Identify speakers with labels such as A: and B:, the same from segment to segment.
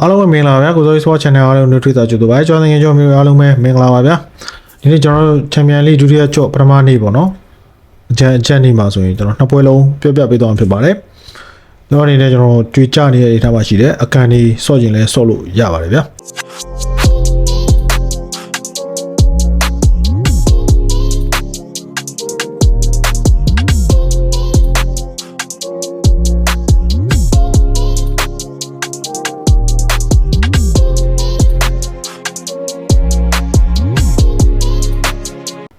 A: အားလုံးပဲမင်္ဂလာပါဗျာကိုစိုး Sport Channel အားလုံးနှုတ်ထွေးတာကြိုဆိုပါကျွန်တော်ငယ်ကျော်မျိုးအားလုံးပဲမင်္ဂလာပါဗျာဒီနေ့ကျွန်တော်တို့ Champion League ဒုတိယချော့ပထမနေ့ပေါ့နော်အကြံအချက်နေ့မှာဆိုရင်ကျွန်တော်နှစ်ပွဲလုံးပြပြပေးသွားမှာဖြစ်ပါတယ်ကျွန်တော်အနေနဲ့ကျွန်တော်ကြွေကြနေတဲ့အနေအထားမှာရှိတယ်အကန်ဒီဆော့ကျင်လဲဆော့လို့ရပါတယ်ဗျာ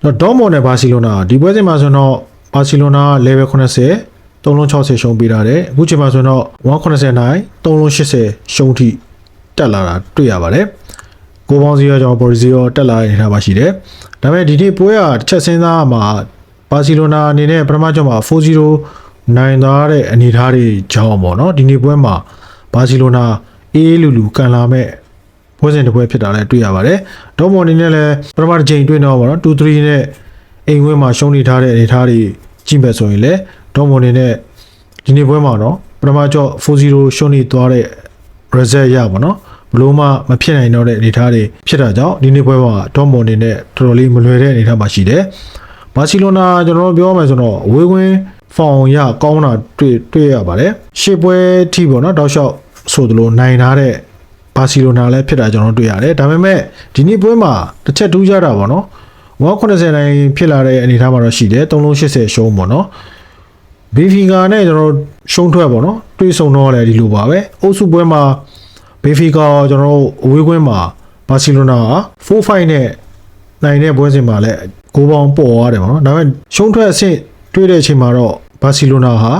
A: တော့ဒေါမွန်နဲ့ဘာစီလိုနာဒီပွဲစဉ်မှာဆိုတော့ဘာစီလိုနာ level 80 360ရှုံးပေးထားတယ်အခုချိန်မှာဆိုတော့180နိုင်380ရှုံးထိတက်လာတာတွေ့ရပါတယ်ကိုပေါင်းစီရောကျွန်တော်ဘော်ရီစီရောတက်လာတဲ့အနေအထားမှာရှိတယ်ဒါပေမဲ့ဒီနေ့ပွဲကတစ်ချက်စဉ်းစားမှာဘာစီလိုနာအနေနဲ့ပထမကျောင်းမှာ4-0နိုင်သွားတဲ့အနေအထားတွေကြောင်းပေါ့နော်ဒီနေ့ပွဲမှာဘာစီလိုနာအေးအေးလူလူကန်လာမဲ့ ပွဲစဉ်တစ်ပွဲဖြစ်တာလည်းတွေ့ရပါတယ်။ဒေါမော်အနေနဲ့လည်းပထမတစ်ချိန်တွေ့တော့ပါတော့2-3နဲ့အိမ်ဝင်းမှာရှုံးနေထားတဲ့အနေအထားတွေကြည့်မဲ့ဆိုရင်လည်းဒေါမော်အနေနဲ့ဒီနေ့ပွဲမှာတော့ပထမကျော့4-0ရှုံးနေသွားတဲ့ result ရပါတော့ဘလို့မှမဖြစ်နိုင်တော့တဲ့အနေအထားတွေဖြစ်တာကြောင့်ဒီနေ့ပွဲမှာဒေါမော်အနေနဲ့တော်တော်လေးမလွယ်တဲ့အနေအထားမှာရှိတယ်။ဘာစီလိုနာကျွန်တော်တို့ပြောမယ်ဆိုတော့ဝေးဝင်းဖောင်ရကောင်းတာတွေ့တွေ့ရပါတယ်။ရှေ့ပွဲထိပေါ့နော်တောက်လျှောက်ဆိုသလိုနိုင်ထားတဲ့ ဘာစီလိုနာလည်းဖြစ်တာကျွန်တော်တို့တွေ့ရတယ်ဒါပေမဲ့ဒီနေ့ပွဲမှာတစ်ချက်ထူးခြားတာပေါ့နော်180နိုင်ဖြစ်လာတဲ့အနေအထားမှာတော့ရှိတယ်380ရှုံးပေါ့နော်ဘီဖီကာနဲ့ကျွန်တော်တို့ရှုံးထွက်ပေါ့နော်တွေ့ဆုံတော့လည်းဒီလိုပါပဲအုပ်စုပွဲမှာဘီဖီကာရောကျွန်တော်တို့အဝေးကွင်းမှာဘာစီလိုနာက4-5နဲ့နိုင်တဲ့ပွဲစဉ်မှာလည်းဂိုးပေါင်းပေါ်ရတယ်ပေါ့နော်ဒါပေမဲ့ရှုံးထွက်အဆင့်တွေ့တဲ့အချိန်မှာတော့ဘာစီလိုနာဟာ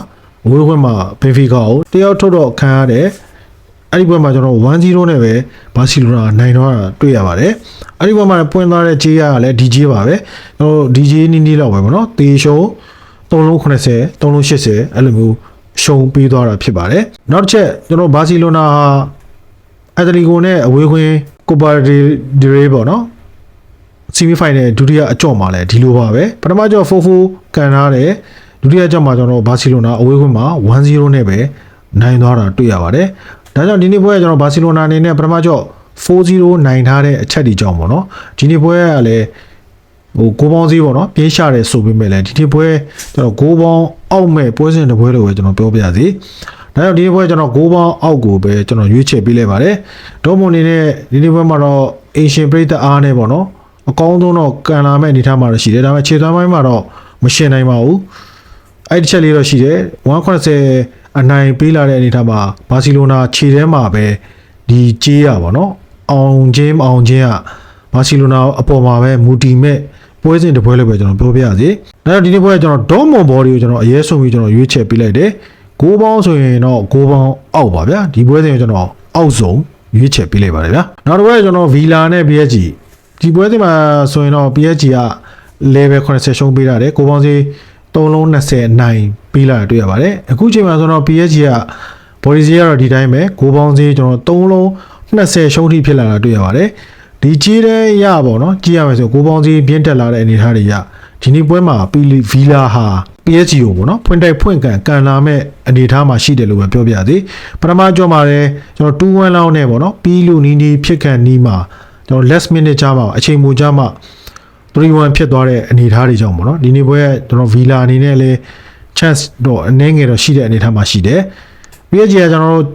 A: အဝေးကွင်းမှာဘီဖီကာကိုတယောက်ထုတ်တော့ခံရတယ် အဲ့ဒီဘက်မှာကျွန်တော်1-0နဲ့ပဲဘာစီလိုနာနိုင်တော့တာတွေ့ရပါတယ်အဲ့ဒီဘက်မှာပွင့်သွားတဲ့ဂျေးရကလည်း DJ ပါပဲကျွန်တော် DJ နီးနီးလောက်ပဲပေါ့နော်တေရှုံ3လုံး80 3လုံး80အဲ့လိုမျိုးရှုံပေးသွားတာဖြစ်ပါတယ်နောက်တစ်ချက်ကျွန်တော်ဘာစီလိုနာဟာအက်တလီကိုနဲ့အဝေးခွင်းကိုပါဒီဒီရေပေါ့နော်ဆီမီဖိုင်နယ်ဒုတိယအကြော့မှာလည်းဒီလိုပါပဲပထမကြော့4-4ကန်ထားတယ်ဒုတိယကြော့မှာကျွန်တော်ဘာစီလိုနာအဝေးခွင်းမှာ1-0နဲ့ပဲနိုင်သွားတာတွေ့ရပါတယ် ဒါကြောင့်ဒီနေ့ပွဲကကျွန်တော်ဘာစီလိုနာအနေနဲ့ပထမကြော့4-0နိုင်ထားတဲ့အချက်ဒီကြောင့်ပေါ့နော်ဒီနေ့ပွဲကလည်းဟိုကိုပေါင်းစည်းပေါ့နော်ပြေးရှာတယ်ဆိုပေမဲ့လည်းဒီနေ့ပွဲကျွန်တော်ကိုပေါင်းအောက်မဲ့ပွဲစဉ်တစ်ပွဲလို့ပဲကျွန်တော်ပြောပြစီဒါကြောင့်ဒီနေ့ပွဲကျွန်တော်ကိုပေါင်းအောက်ကိုပဲကျွန်တော်ရွေးချယ်ပေးလိုက်ပါတယ်ဒေါမွန်အနေနဲ့ဒီနေ့ပွဲမှာတော့အင်ရှင်ပရိသတ်အားနဲ့ပေါ့နော်အကောင်းဆုံးတော့ကန်လာမဲ့အနေထားမှာတော့ရှိတယ်ဒါပေမဲ့ခြေသွမ်းပိုင်းမှာတော့မရှင်နိုင်ပါဘူးအဲ့ဒီချက်လေးတော့ရှိတယ်180 အနိုင်ပေးလာတဲ့အနေအထားမှာဘာစီလိုနာခြေထဲမှာပဲဒီကြေးရပါတော့အောင်ချင်းမအောင်ချင်းကဘာစီလိုနာအပေါ်မှာပဲမူတီမဲ့ပွဲစဉ်တစ်ပွဲလေးပဲကျွန်တော်ပြောပြရစီဒါတော့ဒီနေ့ပွဲကကျွန်တော်ဒေါမွန်ဘော်ဒီကိုကျွန်တော်အရေးဆုံးပြီးကျွန်တော်ရွေးချယ်ပေးလိုက်တယ်ဂိုးပေါင်းဆိုရင်တော့ဂိုးပေါင်းအောက်ပါဗျာဒီပွဲစဉ်ကိုကျွန်တော်အောက်ဆုံးရွေးချယ်ပေးလိုက်ပါတယ်ဗျာနောက်တစ်ပွဲကကျွန်တော်ဗီလာနဲ့ PSG ဒီပွဲစဉ်မှာဆိုရင်တော့ PSG က level 80ရှုံးပေးရတယ်ကိုပေါင်းစီ 3လုံး20နိုင်ပေးလာတာတွေ့ရပါတယ်အခုချိန်မှာဆိုတော့ PSG က body စီကတော့ဒီတိုင်းပဲကိုပေါင်းစီကျွန်တော်3လုံး20ရှုံးထိဖြစ်လာတာတွေ့ရပါတယ်ဒီကြီးတဲ့ရပါတော့ကြည့်ရမယ်ဆိုကိုပေါင်းစီပြင်းတက်လာတဲ့အနေအထားတွေရဒီနေ့ပွဲမှာပီလီဗီလာဟာ PSG ကိုပေါ့နော်ဖွင့်တိုက်ဖွင့်ကန်ကန်လာမဲ့အနေအထားမှာရှိတယ်လို့ပဲပြောပြသေးပထမကြောမှာလည်းကျွန်တော်2-1လောက်နဲ့ပေါ့နော်ပီလူနီးနီးဖြစ်ကန်နီးမှာကျွန်တော် last minute ကြာမှာအချိန်မူကြာမှာ 3-1ဖြစ်သွားတဲ့အနေအထားတွေကြောင့်ပေါ့နော်ဒီနေ့ပွဲကကျွန်တော်ဗီလာအနေနဲ့လည်း chance တော့အနည်းငယ်တော့ရှိတဲ့အနေအထားမှာရှိတယ် PSG ကကျွန်တော်တို့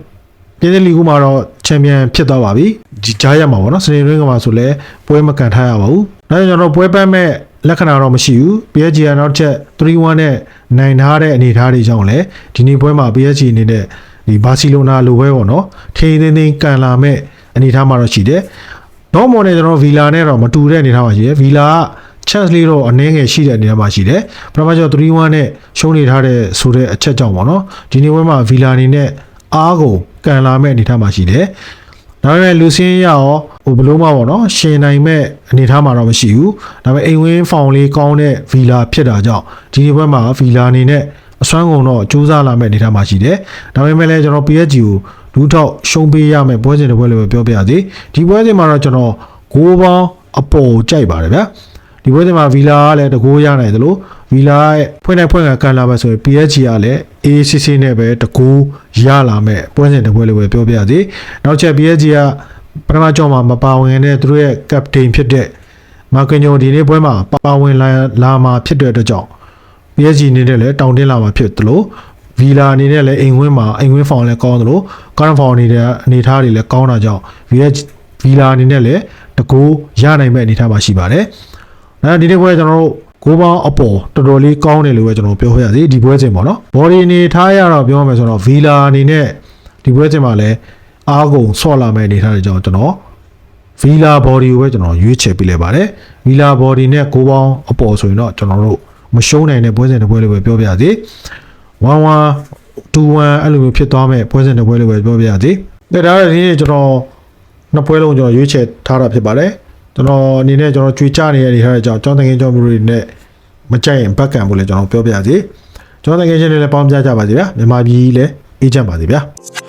A: ပြည်သက်လီကူမှာတော့ချန်ပီယံဖြစ်သွားပါပြီဒီကြားရမှာပေါ့နော်စနေရင်းကမှာဆိုလဲပွဲမကန်ထားရပါဘူးဒါကြောင့်ကျွန်တော်ပွဲပတ်မဲ့လက္ခဏာတော့မရှိဘူး PSG ကနောက်ချက်3-1နဲ့နိုင်ထားတဲ့အနေအထားတွေကြောင့်လဲဒီနေ့ပွဲမှာ PSG အနေနဲ့ဒီဘာစီလိုနာလိုပဲပေါ့နော်ထိန်းသိမ်းသိမ်းကန်လာမဲ့အနေအထားမှာတော့ရှိတယ် ဒေါမော်နဲ့ကျွန်တော်ဗီလာနဲ့တော့မတူတဲ့အနေထားမှာရှိတယ်ဗီလာက chance လေးတော့အနည်းငယ်ရှိတဲ့အနေထားမှာရှိတယ်ပထမကျော်3-1နဲ့ရှုံးနေထားတဲ့ဆိုတဲ့အချက်ကြောင့်ပေါ့နော်ဒီနေ့ပွဲမှာဗီလာအနေနဲ့အားကိုကန်လာမဲ့အနေထားမှာရှိတယ်ဒါပေမဲ့လူစင်းရရောဟိုဘလို့မှပေါ့နော်ရှင်နိုင်မဲ့အနေထားမှာတော့မရှိဘူးဒါပေမဲ့အိမ်ဝင်းဖောင်လေးကောင်းတဲ့ဗီလာဖြစ်တာကြောင့်ဒီနေ့ပွဲမှာဗီလာအနေနဲ့အစွမ်းကုန်တော့စူးစမ်းလာမဲ့အနေထားမှာရှိတယ်ဒါပေမဲ့လည်းကျွန်တော် PSG ကို လူထောက်ရှုံးပေးရမယ်ပွဲစဉ်တစ်ပွဲလေးပဲပြောပြရစီဒီပွဲစဉ်မှာတော့ကျွန်တော်ဂိုးပေါင်းအပေါ်ကြိုက်ပါတယ်ဗျာဒီပွဲစဉ်မှာဗီလာကလည်းတကိုးရနိုင်တယ်လို့ဗီလာရဲ့ဖွင့်တဲ့ဖွင့်ကကန်လာမယ်ဆိုရင် PSG ကလည်း ACC နဲ့ပဲတကိုးရလာမယ်ပွဲစဉ်တစ်ပွဲလို့ပဲပြောပြရစီနောက်ချက် PSG ကပထမကြောမှာမပါဝင်တဲ့သူတို့ရဲ့ captain ဖြစ်တဲ့မာကင်ညိုဒီနေ့ပွဲမှာပါဝင်လာလာမှာဖြစ်တဲ့အတွက်ကြောင့် PSG အနေနဲ့လည်းတောင်းတင်းလာမှာဖြစ်တယ်လို့ ဗီလာအနေနဲ့လည်းအိမ်ဝင်းမှာအိမ်ဝင်းဖောင်လည်းကောင်းတယ်လို့ကာရန်ဖောင်နေတဲ့အနေအထားတွေလည်းကောင်းတာကြောင့် VH ဗီလာအနေနဲ့လည်းတကူရနိုင်မဲ့အနေအထားမှာရှိပါတယ်။အဲဒီနေ့ပွဲကျွန်တော်တို့ကိုပေါင်းအပေါ်တော်တော်လေးကောင်းတယ်လို့ပဲကျွန်တော်ပြောပြရစီဒီပွဲစဉ်ပေါ့နော်။ဘော်ဒီအနေထားရတော့ပြောမယ်ဆိုတော့ဗီလာအနေနဲ့ဒီပွဲစဉ်မှာလည်းအားကုန်ဆော့လာမဲ့အနေအထားတွေကြောင့်ကျွန်တော်ဗီလာဘော်ဒီကိုပဲကျွန်တော်ရွေးချယ်ပေးလိုက်ပါတယ်။ဗီလာဘော်ဒီနဲ့ကိုပေါင်းအပေါ်ဆိုရင်တော့ကျွန်တော်တို့မရှုံးနိုင်တဲ့ပွဲစဉ်တစ်ပွဲလို့ပဲပြောပြရစီ။ 1 1 2 1အဲ့လိုမျိုးဖြစ်သွားမဲ့ပွဲစဉ်တစ်ပွဲလို့ပဲပြောပြရစီ။ဒါဒါဒီနေ့ကျွန်တော်နှစ်ပွဲလုံးကျွန်တော်ရွေးချယ်ထားတာဖြစ်ပါတယ်။ကျွန်တော်အနေနဲ့ကျွန်တော်ကြွေချနေတဲ့အနေထားတွေကြောင့်ကျောင်းတငယ်ကျောင်းမျိုးတွေနဲ့မကြိုက်ရင်ဘက်ကန်ဖို့လည်းကျွန်တော်ပြောပြရစီ။ကျောင်းတငယ်ချင်းတွေလည်းပေါင်းပြကြပါစေဗျာ။မြန်မာပြည်လည်းအေးချမ်းပါစေဗျာ။